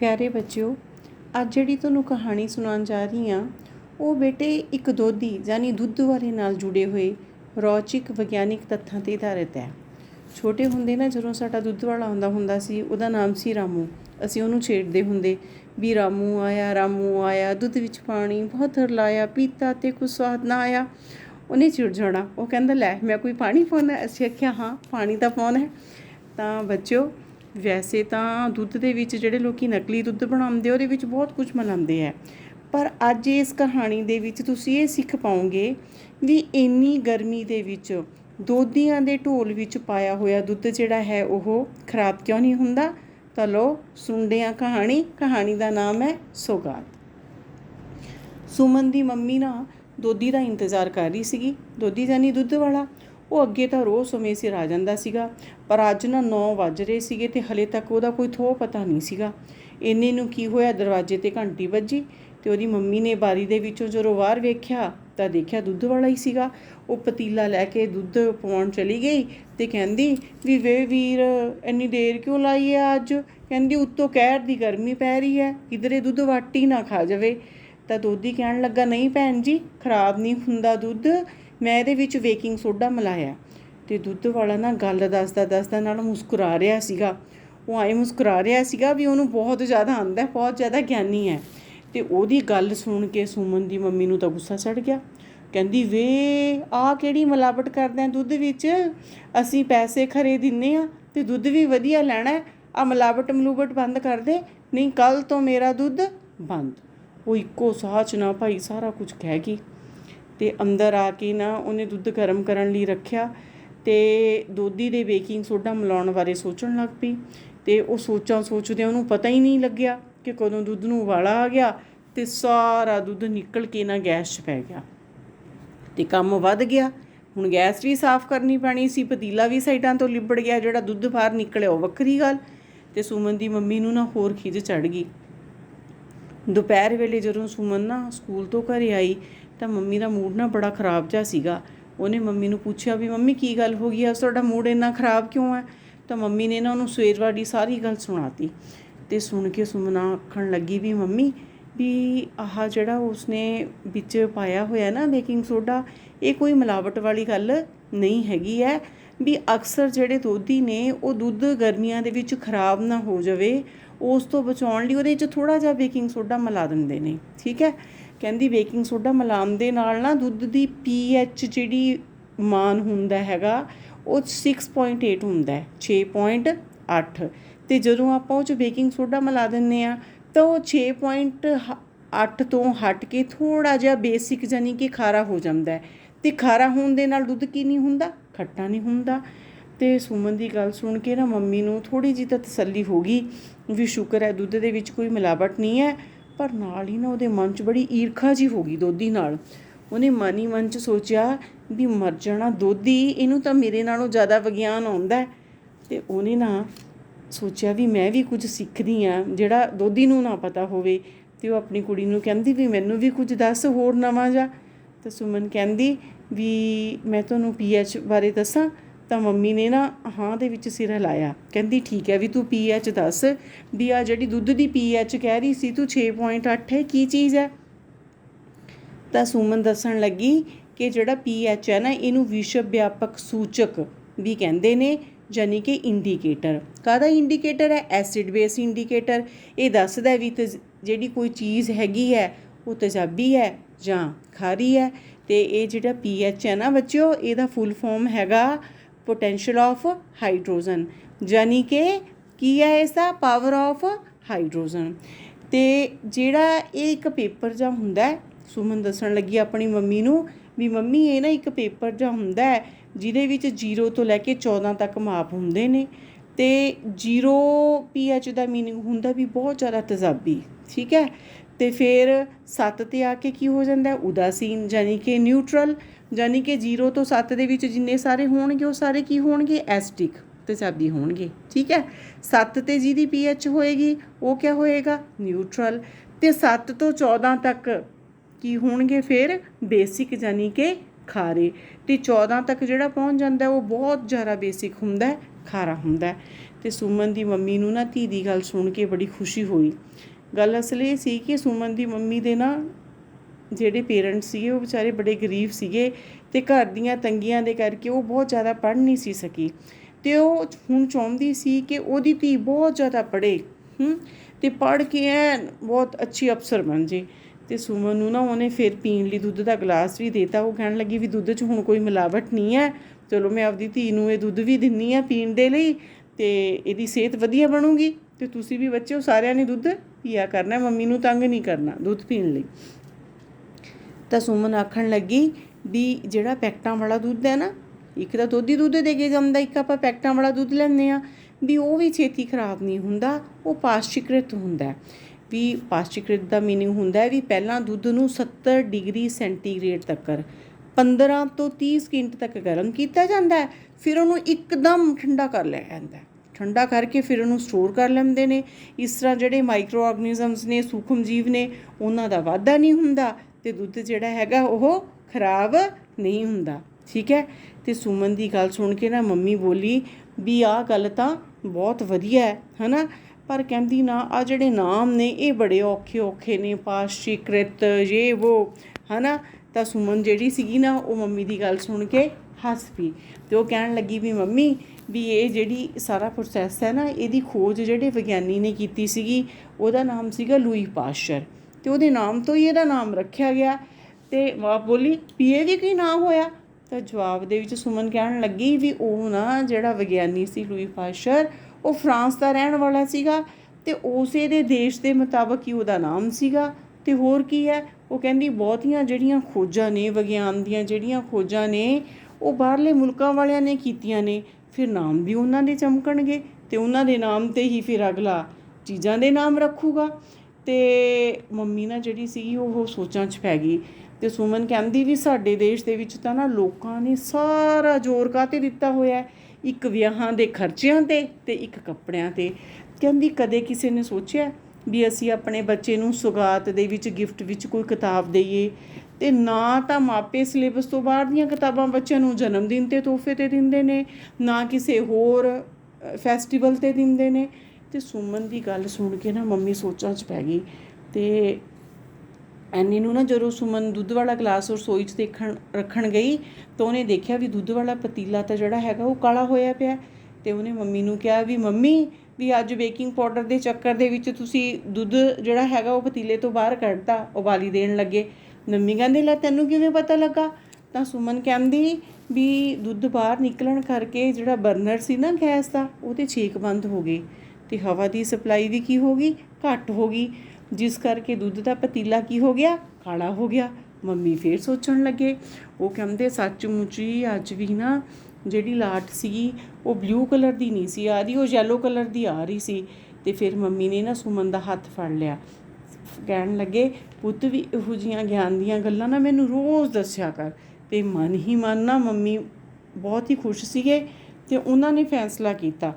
ਪਿਆਰੇ ਬੱਚਿਓ, ਅੱਜ ਜਿਹੜੀ ਤੁਹਾਨੂੰ ਕਹਾਣੀ ਸੁਣਾਉਣ ਜਾ ਰਹੀ ਹਾਂ, ਉਹ ਬੇਟੇ ਇੱਕ ਦੋਧੀ ਯਾਨੀ ਦੁੱਧ ਵਾਲੇ ਨਾਲ ਜੁੜੇ ਹੋਏ ਰੌਚਿਕ ਵਿਗਿਆਨਿਕ ਤੱਥਾਂ ਤੇ ਆਧਾਰਿਤ ਹੈ। ਛੋਟੇ ਹੁੰਦੇ ਨਾ ਜਦੋਂ ਸਾਡਾ ਦੁੱਧ ਵਾਲਾ ਆਉਂਦਾ ਹੁੰਦਾ ਸੀ, ਉਹਦਾ ਨਾਮ ਸੀ ਰਾਮੂ। ਅਸੀਂ ਉਹਨੂੰ ਛੇੜਦੇ ਹੁੰਦੇ ਵੀ ਰਾਮੂ ਆਇਆ ਰਾਮੂ ਆਇਆ, ਦੁੱਧ ਵਿੱਚ ਪਾਣੀ, ਬਹੁਤ ਰਲਾਇਆ, ਪੀਤਾ ਤੇ ਕੁਝ ਸਵਾਦ ਨਾ ਆਇਆ। ਉਹਨੇ ਚਿੜ ਜਾਣਾ ਉਹ ਕਹਿੰਦਾ, ਲੈ, ਮੈਂ ਕੋਈ ਪਾਣੀ ਪਾਉਣਾ ਅਸੀਂ ਆਖਿਆ, ਹਾਂ, ਪਾਣੀ ਤਾਂ ਪਾਉਣਾ ਹੈ। ਤਾਂ ਬੱਚਿਓ ਵੈਸੇ ਤਾਂ ਦੁੱਧ ਦੇ ਵਿੱਚ ਜਿਹੜੇ ਲੋਕੀ ਨਕਲੀ ਦੁੱਧ ਬਣਾਉਂਦੇ ਉਹਦੇ ਵਿੱਚ ਬਹੁਤ ਕੁਝ ਮਿਲਾਉਂਦੇ ਆ। ਪਰ ਅੱਜ ਇਸ ਕਹਾਣੀ ਦੇ ਵਿੱਚ ਤੁਸੀਂ ਇਹ ਸਿੱਖ ਪਾਓਗੇ ਵੀ ਇੰਨੀ ਗਰਮੀ ਦੇ ਵਿੱਚ ਦੋਧੀਆਂ ਦੇ ਢੋਲ ਵਿੱਚ ਪਾਇਆ ਹੋਇਆ ਦੁੱਧ ਜਿਹੜਾ ਹੈ, ਉਹ ਖਰਾਬ ਕਿਉਂ ਨਹੀਂ ਹੁੰਦਾ? ਤਾਂ ਲੋ ਸੁਣਦੇ ਹਾਂ ਕਹਾਣੀ। ਕਹਾਣੀ ਦਾ ਨਾਮ ਹੈ ਸੌਗਾਤ। ਸੁਮਨ ਦੀ ਮੰਮੀ ਨਾ ਦੋਧੀ ਦਾ ਇੰਤਜ਼ਾਰ ਕਰ ਰਹੀ ਸੀਗੀ। ਦੋਧੀ ਜਾਨੀ ਦੁੱਧ ਵਾਲਾ ਉਹ ਅੱਗੇ ਤਾਂ ਰੋਜ਼ ਸਮੇਂ ਸਿਰ ਆ ਜਾਂਦਾ ਸੀਗਾ, ਪਰ ਅੱਜ ਨਾ 9 ਵੱਜ ਰਹੇ ਸੀਗੇ ਤੇ ਹਲੇ ਤੱਕ ਉਹਦਾ ਕੋਈ ਥੋ ਪਤਾ ਨਹੀਂ ਸੀਗਾ। ਇੰਨੇ ਨੂੰ ਕੀ ਹੋਇਆ, ਦਰਵਾਜ਼ੇ ਤੇ ਘੰਟੀ ਵੱਜੀ ਤੇ ਉਹਦੀ ਮੰਮੀ ਨੇ ਬਾਰੀ ਦੇ ਵਿੱਚੋਂ ਜਦੋਂ ਬਾਹਰ ਵੇਖਿਆ ਤਾਂ ਦੇਖਿਆ ਦੁੱਧ ਵਾਲਾ ਹੀ ਸੀਗਾ। ਉਹ ਪਤੀਲਾ ਲੈ ਕੇ ਦੁੱਧ ਪਾਉਣ ਚਲੀ ਗਈ ਤੇ ਕਹਿੰਦੀ ਵੀ ਵੇ ਵੀਰ, ਇੰਨੀ ਦੇਰ ਕਿਉਂ ਲਾਈ ਹੈ ਅੱਜ? ਕਹਿੰਦੀ ਉੱਤੋਂ ਕਹਿਰ ਦੀ ਗਰਮੀ ਪੈ ਰਹੀ ਹੈ ਕਿਧਰੇ ਦੁੱਧ ਵਾਟੀ ਨਾ ਖਾ ਜਾਵੇ। ਤਾਂ ਦੋਧੀ ਕਹਿਣ ਲੱਗਾ, ਨਹੀਂ ਭੈਣ ਜੀ, ਖਰਾਬ ਨਹੀਂ ਹੁੰਦਾ ਦੁੱਧ। ਮੈਂ ਇਹਦੇ ਵਿੱਚ ਬੇਕਿੰਗ ਸੋਡਾ ਮਿਲਾਇਆ ਤੇ ਦੁੱਧ ਵਾਲਾ ਨਾ ਗੱਲ ਦੱਸਦਾ ਦੱਸਦਾ ਨਾਲ ਮੁਸਕਰਾ ਰਿਹਾ ਸੀਗਾ। ਉਹ ਆਏ ਮੁਸਕਰਾ ਰਿਹਾ ਸੀਗਾ ਵੀ ਉਹਨੂੰ ਬਹੁਤ ਜ਼ਿਆਦਾ ਆਂਦਾ ਬਹੁਤ ਜ਼ਿਆਦਾ ਗਿਆਨੀ ਹੈ। ਤੇ ਉਹਦੀ ਗੱਲ ਸੁਣ ਕੇ ਸੁਮਨ ਦੀ ਮੰਮੀ ਨੂੰ ਤਾਂ ਗੁੱਸਾ ਚੜ ਗਿਆ। ਕਹਿੰਦੀ, ਵੇ, ਆਹ ਕਿਹੜੀ ਮਿਲਾਵਟ ਕਰਦੇ ਆ ਦੁੱਧ ਵਿੱਚ? ਅਸੀਂ ਪੈਸੇ ਖਰੇ ਦਿੰਨੇ ਆ ਤੇ ਦੁੱਧ ਵੀ ਵਧੀਆ ਲੈਣਾ ਆ ਮਿਲਾਵਟ ਮਲੂਵਟ ਬੰਦ ਕਰ ਦੇ। ਨਹੀਂ ਕੱਲ ਤੋਂ ਮੇਰਾ ਦੁੱਧ ਬੰਦ। ਉਹ ਇੱਕੋ ਸਾਹ 'ਚ ਨਾ ਭਾਈ ਸਾਰਾ ਕੁਝ ਕਹਿ ਗਈ। ਅਤੇ ਅੰਦਰ ਆ ਕੇ ਨਾ ਉਹਨੇ ਦੁੱਧ ਗਰਮ ਕਰਨ ਲਈ ਰੱਖਿਆ ਅਤੇ ਦੋਧੀ ਦੇ ਬੇਕਿੰਗ ਸੋਡਾ ਮਿਲਾਉਣ ਬਾਰੇ ਸੋਚਣ ਲੱਗ ਪਈ ਅਤੇ ਉਹ ਸੋਚਾਂ ਸੋਚਦੇ ਉਹਨੂੰ ਪਤਾ ਹੀ ਨਹੀਂ ਲੱਗਿਆ ਕਿ ਕਦੋਂ ਦੁੱਧ ਨੂੰ ਉਬਾਲਾ ਆ ਗਿਆ ਤੇ ਸਾਰਾ ਦੁੱਧ ਨਿਕਲ ਕੇ ਨਾ ਗੈਸ 'ਚ ਪੈ ਗਿਆ। ਤੇ ਕੰਮ ਵੱਧ ਗਿਆ। ਹੁਣ ਗੈਸ ਵੀ ਸਾਫ਼ ਕਰਨੀ ਪੈਣੀ ਸੀ, ਪਤੀਲਾ ਵੀ ਸਾਈਡਾਂ ਤੋਂ ਲਿਬੜ ਗਿਆ, ਜਿਹੜਾ ਦੁੱਧ ਬਾਹਰ ਨਿਕਲਿਆ ਉਹ ਵੱਖਰੀ ਗੱਲ। ਤੇ ਸੁਮਨ ਦੀ ਮੰਮੀ ਨੂੰ ਨਾ ਹੋਰ ਖਿਜ ਚੜ ਗਈ। ਦੁਪਹਿਰ ਵੇਲੇ ਜਦੋਂ ਸੁਮਨ ਨਾ ਸਕੂਲ ਤੋਂ ਘਰੇ ਆਈ ਤਾਂ ਮੰਮੀ ਦਾ ਮੂਡ ਨਾ ਬੜਾ ਖਰਾਬ ਜਿਹਾ ਸੀਗਾ। ਉਹਨੇ ਮੰਮੀ ਨੂੰ ਪੁੱਛਿਆ ਵੀ ਮੰਮੀ ਕੀ ਗੱਲ ਹੋ ਗਈ ਆ? ਤੁਹਾਡਾ ਮੂਡ ਇੰਨਾ ਖਰਾਬ ਕਿਉਂ ਹੈ ਤਾਂ ਮੰਮੀ ਨੇ ਨਾ ਉਹਨੂੰ ਸਵੇਰ ਵਾਲੀ ਸਾਰੀ ਗੱਲ ਸੁਣਾਤੀ ਤੇ ਸੁਣ ਕੇ ਸੁਮਨਾ ਆਖਣ ਲੱਗੀ ਵੀ ਮੰਮੀ ਵੀ ਆਹ ਜਿਹੜਾ ਉਸਨੇ ਵਿੱਚ ਪਾਇਆ ਹੋਇਆ ਨਾ ਬੇਕਿੰਗ ਸੋਡਾ, ਇਹ ਕੋਈ ਮਿਲਾਵਟ ਵਾਲੀ ਗੱਲ ਨਹੀਂ ਹੈਗੀ ਹੈ ਵੀ ਅਕਸਰ ਜਿਹੜੇ ਦੋਧੀ ਨੇ ਉਹ ਦੁੱਧ ਗਰਮੀਆਂ ਦੇ ਵਿੱਚ ਖਰਾਬ ਨਾ ਹੋ ਜਾਵੇ ਉਸ ਤੋਂ ਬਚਾਉਣ ਲਈ ਉਹਦੇ ਵਿੱਚ ਥੋੜਾ ਜਿਹਾ ਬੇਕਿੰਗ ਸੋਡਾ ਮਿਲਾ ਦਿੰਦੇ ਨੇ, ਠੀਕ ਹੈ? ਕਹਿੰਦੀ ਬੇਕਿੰਗ ਸੋਡਾ ਮਿਲਾਉਣ ਦੇ ਨਾਲ ਨਾ ਦੁੱਧ ਦੀ ਪੀਐਚ ਜਿਹੜੀ ਮਾਨ ਹੁੰਦਾ ਹੈਗਾ, ਉਹ 6.8 ਹੁੰਦਾ ਹੈ 6.8 ਤੇ ਜਦੋਂ ਆਪਾਂ ਉਹ ਚ ਬੇਕਿੰਗ ਸੋਡਾ ਮਿਲਾ ਦਿੰਨੇ ਆ ਤਾਂ ਉਹ 6.8 ਤੋਂ ਹਟ ਕੇ ਥੋੜਾ ਜਿਹਾ ਬੇਸਿਕ ਜਾਨੀ ਕਿ ਖਾਰਾ ਹੋ ਜਾਂਦਾ ਹੈ। ਤੇ ਖਾਰਾ ਹੋਣ ਦੇ ਨਾਲ ਦੁੱਧ ਕੀ ਨਹੀਂ ਹੁੰਦਾ? ਖੱਟਾ ਨਹੀਂ ਹੁੰਦਾ। ਤੇ ਸੁਮਨ ਦੀ ਗੱਲ ਸੁਣ ਕੇ ਨਾ ਮੰਮੀ ਨੂੰ ਥੋੜੀ ਜਿਹੀ ਤਾਂ ਤਸੱਲੀ ਹੋ ਗਈ ਵੀ ਸ਼ੁਕਰ ਹੈ ਦੁੱਧ ਦੇ ਵਿੱਚ ਕੋਈ ਮਿਲਾਵਟ ਨਹੀਂ ਹੈ, ਪਰ ਨਾਲ ਹੀ ਨਾ ਉਹਦੇ ਮਨ 'ਚ ਬੜੀ ਈਰਖਾ ਜੀ ਹੋ ਗਈ ਦੋਧੀ ਨਾਲ। ਉਹਨੇ ਮਨ ਹੀ ਮਨ 'ਚ ਸੋਚਿਆ ਵੀ ਮਰ ਜਾਣਾ ਦੋਧੀ, ਇਹਨੂੰ ਤਾਂ ਮੇਰੇ ਨਾਲੋਂ ਜ਼ਿਆਦਾ ਵਿਗਿਆਨ ਆਉਂਦਾ ਤੇ ਉਹਨੇ ਨਾ ਸੋਚਿਆ ਵੀ ਮੈਂ ਵੀ ਕੁਝ ਸਿੱਖਦੀ ਆ ਜਿਹੜਾ ਦੋਧੀ ਨੂੰ ਨਾ ਪਤਾ ਹੋਵੇ। ਤੇ ਉਹ ਆਪਣੀ ਕੁੜੀ ਨੂੰ ਕਹਿੰਦੀ ਵੀ ਮੈਨੂੰ ਵੀ ਕੁਝ ਦੱਸ, ਹੋਰ ਨਵਾਂ ਜਾ ਤਾਂ ਸੁਮਨ ਕਹਿੰਦੀ ਵੀ ਮੈਂ ਤੁਹਾਨੂੰ ਪੀਐਚ ਬਾਰੇ ਦੱਸਾਂ। ਤਾਂ ਮੰਮੀ ਨੇ ਨਾ ਹਾਂ ਦੇ ਵਿੱਚ ਸਿਰ ਹਿਲਾਇਆ। ਕਹਿੰਦੀ, ਠੀਕ ਹੈ ਵੀ ਤੂੰ ਪੀਐਚ ਦੱਸ ਵੀ ਆ ਜਿਹੜੀ ਦੁੱਧ ਦੀ ਪੀਐਚ ਕਹਿ ਰਹੀ ਸੀ ਤੂੰ 6.8 ਹੈ, ਕੀ ਚੀਜ਼ ਹੈ? ਤਾਂ ਸੁਮਨ ਦੱਸਣ ਲੱਗੀ ਕਿ ਜਿਹੜਾ ਪੀਐਚ ਹੈ ਨਾ, ਇਹਨੂੰ ਵਿਸ਼ਵ ਵਿਆਪਕ ਸੂਚਕ ਵੀ ਕਹਿੰਦੇ ਨੇ ਯਾਨੀ ਕਿ ਇੰਡੀਕੇਟਰ। ਕਾਹਦਾ ਇੰਡੀਕੇਟਰ ਹੈ? Acid base indicator. ਇਹ ਦੱਸਦਾ ਵੀ ਤੇ ਜਿਹੜੀ ਕੋਈ ਚੀਜ਼ ਹੈਗੀ ਹੈ, ਉਹ ਤੇਜ਼ਾਬੀ ਹੈ ਜਾਂ ਖਾਰੀ ਹੈ ਤੇ ਇਹ ਜਿਹੜਾ ਪੀਐਚ ਹੈ ਨਾ ਬੱਚਿਓ, ਇਹਦਾ ਫੁੱਲ ਫਾਰਮ ਹੈਗਾ ਪੋਟੈਂਸ਼ੀਅਲ ਆਫ ਹਾਈਡਰੋਜਨ ਯਾਨੀ ਕਿ ਕੀ ਹੈ ਇਸ ਦਾ ਪਾਵਰ ਆਫ ਹਾਈਡਰੋਜਨ ਤੇ ਜਿਹੜਾ ਇਹ ਇੱਕ ਪੇਪਰ ਜਾਂ ਹੁੰਦਾ ਹੈ ਸੁਮਨ ਦੱਸਣ ਲੱਗੀ ਆਪਣੀ ਮੰਮੀ ਨੂੰ ਵੀ ਮੰਮੀ ਇਹ ਨਾ ਇੱਕ ਪੇਪਰ ਜਾਂ ਹੁੰਦਾ ਹੈ ਜਿਹਦੇ ਵਿੱਚ 0 ਤੋਂ ਲੈ ਕੇ 14 ਤੱਕ ਮਾਪ ਹੁੰਦੇ ਨੇ ਤੇ 0 ਪੀਐਚ ਦਾ मीनिंग ਹੁੰਦਾ ਵੀ ਬਹੁਤ ਜ਼ਿਆਦਾ ਤੇਜ਼ਾਬੀ ਠੀਕ ਹੈ ਤੇ ਫਿਰ ਸੱਤ ਤੇ ਆ ਕੇ ਕੀ ਹੋ ਜਾਂਦਾ ਉਦਾਸੀਨ ਯਾਨੀ ਕਿ ਨਿਊਟਰਲ ਯਾਨੀ ਕਿ 0 ਤੋਂ 7 ਦੇ ਵਿੱਚ ਜਿੰਨੇ ਸਾਰੇ ਹੋਣਗੇ, ਉਹ ਸਾਰੇ ਕੀ ਹੋਣਗੇ? ਐਸਟਿਕ ਤੇਜ਼ਾਬੀ ਹੋਣਗੇ, ਠੀਕ ਹੈ? 7 ਤੇ ਜਿਹਦੀ ਪੀਐਚ ਹੋਏਗੀ, ਉਹ ਕਿਆ ਹੋਏਗਾ? ਨਿਊਟਰਲ ਤੇ 7 ਤੋਂ 14 ਤੱਕ ਕੀ ਹੋਣਗੇ ਫਿਰ? ਬੇਸਿਕ ਯਾਨੀ ਕਿ ਖਾਰੇ ਤੇ 14 ਤੱਕ ਜਿਹੜਾ ਪਹੁੰਚ ਜਾਂਦਾ ਉਹ ਬਹੁਤ ਜ਼ਿਆਦਾ ਬੇਸਿਕ ਹੁੰਦਾ ਖਾਰਾ ਹੁੰਦਾ ਹੈ। ਤੇ ਸੁਮਨ ਦੀ ਮੰਮੀ ਨੂੰ ਨਾ ਧੀ ਦੀ ਗੱਲ ਸੁਣ ਕੇ ਬੜੀ ਖੁਸ਼ੀ ਹੋਈ। ਗੱਲ ਅਸਲ ਇਹ ਸੀ ਕਿ ਸੁਮਨ ਦੀ ਮੰਮੀ ਦੇ ਨਾ ਜਿਹੜੇ ਪੇਰੈਂਟਸ ਸੀਗੇ, ਉਹ ਵਿਚਾਰੇ ਬੜੇ ਗਰੀਬ ਸੀਗੇ ਤੇ ਘਰ ਦੀਆਂ ਤੰਗੀਆਂ ਦੇ ਕਰਕੇ ਉਹ ਬਹੁਤ ਜ਼ਿਆਦਾ ਪੜ੍ਹ ਨਹੀਂ ਸੀ ਸਕੀ। ਤੇ ਉਹ ਹੁਣ ਚਾਹੁੰਦੀ ਸੀ ਕਿ ਉਹਦੀ ਧੀ ਬਹੁਤ ਜ਼ਿਆਦਾ ਪੜ੍ਹੇ, ਹੂੰ, ਤੇ ਪੜ੍ਹ ਕੇ ਐਨ ਬਹੁਤ ਅੱਛੀ ਅਫਸਰ ਬਣ ਜੇ। ਤੇ ਸੁਮਨ ਨੂੰ ਨਾ ਉਹਨੇ ਫਿਰ ਪੀਣ ਲਈ ਦੁੱਧ ਦਾ ਗਲਾਸ ਵੀ ਦੇਤਾ। ਉਹ ਕਹਿਣ ਲੱਗੀ ਵੀ ਦੁੱਧ 'ਚ ਹੁਣ ਕੋਈ ਮਿਲਾਵਟ ਨਹੀਂ ਹੈ ਚਲੋ ਮੈਂ ਆਪਦੀ ਧੀ ਨੂੰ ਇਹ ਦੁੱਧ ਵੀ ਦਿੰਨੀ ਆ ਪੀਣ ਦੇ ਲਈ ਤੇ ਇਹਦੀ ਸਿਹਤ ਵਧੀਆ ਬਣੂਗੀ। ਤੇ ਤੁਸੀਂ ਵੀ ਬੱਚਿਓ ਸਾਰਿਆਂ ਨੇ ਦੁੱਧ ਪੀਆ ਕਰਨਾ, ਮੰਮੀ ਨੂੰ ਤੰਗ ਨਹੀਂ ਕਰਨਾ ਦੁੱਧ ਪੀਣ ਲਈ। ਤਾਂ ਸੁਮਨ ਆਖਣ ਲੱਗੀ ਵੀ ਜਿਹੜਾ ਪੈਕਟਾਂ ਵਾਲਾ ਦੁੱਧ ਹੈ ਨਾ, ਇੱਕ ਤਾਂ ਦੁੱਧ ਹੀ ਦੁੱਧ ਦੇ ਕੇ ਜਾਂਦਾ, ਇੱਕ ਆਪਾਂ ਪੈਕਟਾਂ ਵਾਲਾ ਦੁੱਧ ਲੈਂਦੇ ਆ ਵੀ ਉਹ ਵੀ ਛੇਤੀ ਖਰਾਬ ਨਹੀਂ ਹੁੰਦਾ, ਉਹ ਪਾਸਚੀਕ੍ਰਿਤ ਹੁੰਦਾ ਵੀ ਪਾਸਚੀਕ੍ਰਿਤ ਦਾ ਮੀਨਿੰਗ ਹੁੰਦਾ ਹੈ ਵੀ ਪਹਿਲਾਂ ਦੁੱਧ ਨੂੰ 70 ਡਿਗਰੀ ਸੈਂਟੀਗ੍ਰੇਡ ਤੱਕ 15 ਤੋਂ 30 ਸਕਿੰਟ ਤੱਕ ਗਰਮ ਕੀਤਾ ਜਾਂਦਾ ਹੈ, ਫਿਰ ਉਹਨੂੰ ਇੱਕਦਮ ਠੰਡਾ ਕਰ ਲਿਆ ਜਾਂਦਾ ਹੈ। ਠੰਡਾ ਕਰਕੇ ਫਿਰ ਉਹਨੂੰ ਸਟੋਰ ਕਰ ਲੈਂਦੇ ਨੇ। ਇਸ ਤਰ੍ਹਾਂ ਜਿਹੜੇ ਮਾਈਕਰੋ ਆਰਗੇਨਿਜ਼ਮਸ ਨੇ ਸੂਖਮ ਜੀਵ ਨੇ, ਉਹਨਾਂ ਦਾ ਵਾਧਾ ਨਹੀਂ ਹੁੰਦਾ ਤੇ ਦੁੱਧ ਜਿਹੜਾ ਹੈਗਾ ਉਹ ਖਰਾਬ ਨਹੀਂ ਹੁੰਦਾ। ਠੀਕ ਹੈ? ਤੇ ਸੁਮਨ ਦੀ ਗੱਲ ਸੁਣ ਕੇ ਨਾ ਮੰਮੀ ਬੋਲੀ, ਵੀ ਆਹ ਗੱਲ ਤਾਂ ਬਹੁਤ ਵਧੀਆ ਹੈ, ਹਨਾ? ਪਰ ਕਹਿੰਦੀ ਨਾ ਆ ਜਿਹੜੇ ਨਾਮ ਨੇ, ਇਹ ਬੜੇ ਔਖੇ ਔਖੇ ਨੇ ਪਾਸ਼ੀਕ੍ਰਿਤ ਇਹ ਉਹ ਹਨਾ? ਤਾਂ ਸੁਮਨ ਜਿਹੜੀ ਸੀਗੀ ਨਾ, ਉਹ ਮੰਮੀ ਦੀ ਗੱਲ ਸੁਣ ਕੇ ਹੱਸ ਪਈ ਤੇ ਉਹ ਕਹਿਣ ਲੱਗੀ ਵੀ, ਮੰਮੀ ਵੀ ਇਹ ਜਿਹੜੀ ਸਾਰਾ ਪ੍ਰੋਸੈਸ ਹੈ ਨਾ, ਇਹਦੀ ਖੋਜ ਜਿਹੜੇ ਵਿਗਿਆਨੀ ਨੇ ਕੀਤੀ ਸੀਗੀ, ਉਹਦਾ ਨਾਮ ਸੀਗਾ ਲੂਈ ਪਾਸ਼ਰ ਤੇ ਉਹਦੇ ਨਾਮ ਤੋਂ ਹੀ ਇਹਦਾ ਨਾਮ ਰੱਖਿਆ ਗਿਆ। ਤੇ ਮਾਂ ਬੋਲੀ, ਵੀ ਇਹ ਵੀ ਕੀ ਨਾਮ ਹੋਇਆ? ਤਾਂ ਜਵਾਬ ਦੇ ਵਿੱਚ ਸੁਮਨ ਕਹਿਣ ਲੱਗੀ ਵੀ ਉਹ ਨਾ ਜਿਹੜਾ ਵਿਗਿਆਨੀ ਸੀ ਲੂਈ ਪਾਸ਼ਰ ਉਹ ਫਰਾਂਸ ਦਾ ਰਹਿਣ ਵਾਲਾ ਸੀਗਾ ਤੇ ਉਸੇ ਦੇ ਦੇਸ਼ ਦੇ ਮੁਤਾਬਕ ਹੀ ਉਹਦਾ ਨਾਮ ਸੀਗਾ। ਤੇ ਹੋਰ ਕੀ ਹੈ? ਉਹ ਕਹਿੰਦੀ ਬਹੁਤੀਆਂ ਜਿਹੜੀਆਂ ਖੋਜਾਂ ਨੇ, ਵਿਗਿਆਨ ਦੀਆਂ ਜਿਹੜੀਆਂ ਖੋਜਾਂ ਨੇ, ਉਹ ਬਾਹਰਲੇ ਮੁਲਕਾਂ ਵਾਲਿਆਂ ਨੇ ਕੀਤੀਆਂ ਨੇ। ਫਿਰ ਨਾਮ ਵੀ ਉਹਨਾਂ ਦੇ ਚਮਕਣਗੇ ਤੇ ਉਹਨਾਂ ਦੇ ਨਾਮ ਤੇ ਹੀ ਫਿਰ ਅਗਲਾ ਚੀਜ਼ਾਂ ਦੇ ਨਾਮ ਰੱਖੂਗਾ। ਤੇ ਮੰਮੀ ਨਾ ਜਿਹੜੀ ਸੀਗੀ ਉਹ ਸੋਚਾਂ 'ਚ ਪੈ ਗਈ ਤੇ ਸੁਮਨ ਕਹਿੰਦੀ ਵੀ ਸਾਡੇ ਦੇਸ਼ ਦੇ ਵਿੱਚ ਤਾਂ ਨਾ ਲੋਕਾਂ ਨੇ ਸਾਰਾ ਜ਼ੋਰ ਕਾਤੇ ਦਿੱਤਾ ਹੋਇਆ ਇੱਕ ਵਿਆਹਾਂ ਦੇ ਖਰਚਿਆਂ ਤੇ ਤੇ ਇੱਕ ਕੱਪੜਿਆਂ ਤੇ। ਕਹਿੰਦੀ ਕਦੇ ਕਿਸੇ ਨੇ ਸੋਚਿਆ ਵੀ ਅਸੀਂ ਆਪਣੇ ਬੱਚੇ ਨੂੰ ਸੁਗਾਤ ਦੇ ਵਿੱਚ, ਗਿਫਟ ਵਿੱਚ ਕੋਈ ਕਿਤਾਬ ਦਈਏ? ਤੇ ਨਾ ਤਾਂ ਮਾਪੇ ਸਿਲੇਬਸ ਤੋਂ ਬਾਹਰ ਦੀਆਂ ਕਿਤਾਬਾਂ ਬੱਚਿਆਂ ਨੂੰ ਜਨਮ ਦਿਨ ਤੇ ਤੋਹਫੇ ਤੇ ਦਿੰਦੇ ਨੇ, ਨਾ ਕਿਸੇ ਹੋਰ ਫੈਸਟੀਵਲ ਤੇ ਦਿੰਦੇ ਨੇ। ਤੇ ਸੁਮਨ ਦੀ ਗੱਲ ਸੁਣ ਕੇ ਨਾ ਮੰਮੀ ਸੋਚਾਂ 'ਚ ਪੈ ਗਈ ਤੇ ਐਨੀ ਨੂੰ ਨਾ ਜਦੋਂ ਸੁਮਨ ਦੁੱਧ ਵਾਲਾ ਗਲਾਸ ਰਸੋਈ 'ਚ ਦੇਖਣ, ਰੱਖਣ ਗਈ ਤਾਂ ਉਹਨੇ ਦੇਖਿਆ ਵੀ ਦੁੱਧ ਵਾਲਾ ਪਤੀਲਾ ਤਾਂ ਜਿਹੜਾ ਹੈਗਾ ਉਹ ਕਾਲਾ ਹੋਇਆ ਪਿਆ। ਤੇ ਉਹਨੇ ਮੰਮੀ ਨੂੰ ਕਿਹਾ ਵੀ ਮੰਮੀ, ਵੀ ਅੱਜ ਬੇਕਿੰਗ ਪਾਊਡਰ ਦੇ ਚੱਕਰ ਦੇ ਵਿੱਚ ਤੁਸੀਂ ਦੁੱਧ ਜਿਹੜਾ ਹੈਗਾ ਉਹ ਪਤੀਲੇ ਤੋਂ ਬਾਹਰ ਕੱਢਤਾ, ਉਬਾਲੀ ਦੇਣ ਲੱਗੇ। ਮੰਮੀ ਕਹਿੰਦੇ, ਲੈ ਤੈਨੂੰ ਕਿਵੇਂ ਪਤਾ ਲੱਗਾ? ਤਾਂ ਸੁਮਨ ਕਹਿੰਦੀ ਵੀ ਦੁੱਧ ਬਾਹਰ ਨਿਕਲਣ ਕਰਕੇ ਜਿਹੜਾ ਬਰਨਰ ਸੀ ਨਾ ਗੈਸ ਦਾ ਉਹਦੇ ਛੇਕ ਬੰਦ ਹੋ ਗਏ ਤੇ ਹਵਾ ਦੀ ਸਪਲਾਈ ਵੀ ਕੀ ਹੋ ਗਈ? ਘੱਟ ਹੋ ਗਈ। ਜਿਸ ਕਰਕੇ ਦੁੱਧ ਦਾ ਪਤੀਲਾ ਕੀ ਹੋ ਗਿਆ? ਕਾਲਾ ਹੋ ਗਿਆ। ਮੰਮੀ ਫੇਰ ਸੋਚਣ ਲੱਗੇ। ਉਹ ਕਹਿੰਦੇ, ਸੱਚਮੁੱਚ ਹੀ ਅੱਜ ਵੀ ਨਾ ਜਿਹੜੀ ਲਾਟ ਸੀਗੀ, ਉਹ ਬਲੂ ਕਲਰ ਦੀ ਨਹੀਂ ਸੀ ਆ ਰਹੀ, ਉਹ ਯੈਲੋ ਕਲਰ ਦੀ ਆ ਰਹੀ ਸੀ। ਤੇ ਫਿਰ ਮੰਮੀ ਨੇ ਨਾ ਸੁਮਨ ਦਾ ਹੱਥ ਫੜ ਲਿਆ। ਕਹਿਣ ਲੱਗੇ, ਪੁੱਤ ਵੀ ਇਹੋ ਜੀਆਂ ਗਿਆਨ ਦੀਆਂ ਗੱਲਾਂ ਨਾ ਮੈਨੂੰ ਰੋਜ਼ ਦੱਸਿਆ ਕਰ। ਤੇ ਮਨ ਹੀ ਮਨ ਨਾ ਮੰਮੀ ਬਹੁਤ ਹੀ ਖੁਸ਼ ਸੀਗੇ ਤੇ ਉਹਨਾਂ ਨੇ ਫੈਸਲਾ ਕੀਤਾ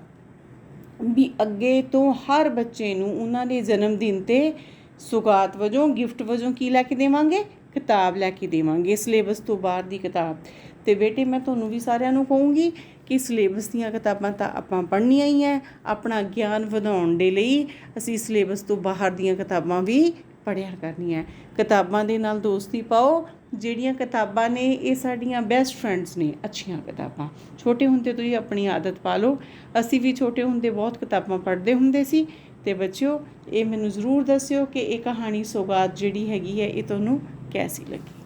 ਵੀ ਅੱਗੇ ਤੋਂ ਹਰ ਬੱਚੇ ਨੂੰ ਉਹਨਾਂ ਦੇ ਜਨਮ ਦਿਨ ਤੇ ਸੁਗਾਤ ਵਜੋਂ, ਗਿਫਟ ਵਜੋਂ ਕੀ ਲੈ ਕੇ ਦੇਵਾਂਗੇ? ਕਿਤਾਬ ਲੈ ਕੇ ਦੇਵਾਂਗੇ, ਸਿਲੇਬਸ ਤੋਂ ਬਾਹਰ ਦੀ ਕਿਤਾਬ। ਤੇ ਬੇਟੇ, ਮੈਂ ਤੁਹਾਨੂੰ ਵੀ ਸਾਰਿਆਂ ਨੂੰ ਕਹੂੰਗੀ ਕਿ ਸਿਲੇਬਸ ਦੀਆਂ ਕਿਤਾਬਾਂ ਤਾਂ ਆਪਾਂ ਪੜ੍ਹਨੀਆਂ ਹੀ ਹੈ ਆਪਣਾ ਗਿਆਨ ਵਧਾਉਣ ਦੇ ਲਈ ਅਸੀਂ ਸਿਲੇਬਸ ਤੋਂ ਬਾਹਰ ਦੀਆਂ ਕਿਤਾਬਾਂ ਵੀ ਪੜ੍ਹਿਆ ਕਰਨੀਆਂ ਕਿਤਾਬਾਂ ਦੇ ਨਾਲ ਦੋਸਤੀ ਪਾਓ, ਜਿਹੜੀਆਂ ਕਿਤਾਬਾਂ ਨੇ ਇਹ ਸਾਡੀਆਂ ਬੈਸਟ ਫਰੈਂਡਸ ਨੇ, ਅੱਛੀਆਂ ਕਿਤਾਬਾਂ। ਛੋਟੇ ਹੁੰਦੇ ਤੋਂ ਹੀ ਆਪਣੀ ਆਦਤ ਪਾ ਲਓ। ਅਸੀਂ ਵੀ ਛੋਟੇ ਹੁੰਦੇ ਬਹੁਤ ਕਿਤਾਬਾਂ ਪੜ੍ਹਦੇ ਹੁੰਦੇ ਸੀ। ਤੇ ਬੱਚਿਓ, ਇਹ ਮੈਨੂੰ ਜ਼ਰੂਰ ਦੱਸਿਓ ਕਿ ਇਹ ਕਹਾਣੀ ਸੌਗਾਤ ਜਿਹੜੀ ਹੈਗੀ ਹੈ ਇਹ ਤੁਹਾਨੂੰ ਕੈਸੀ ਲੱਗੀ?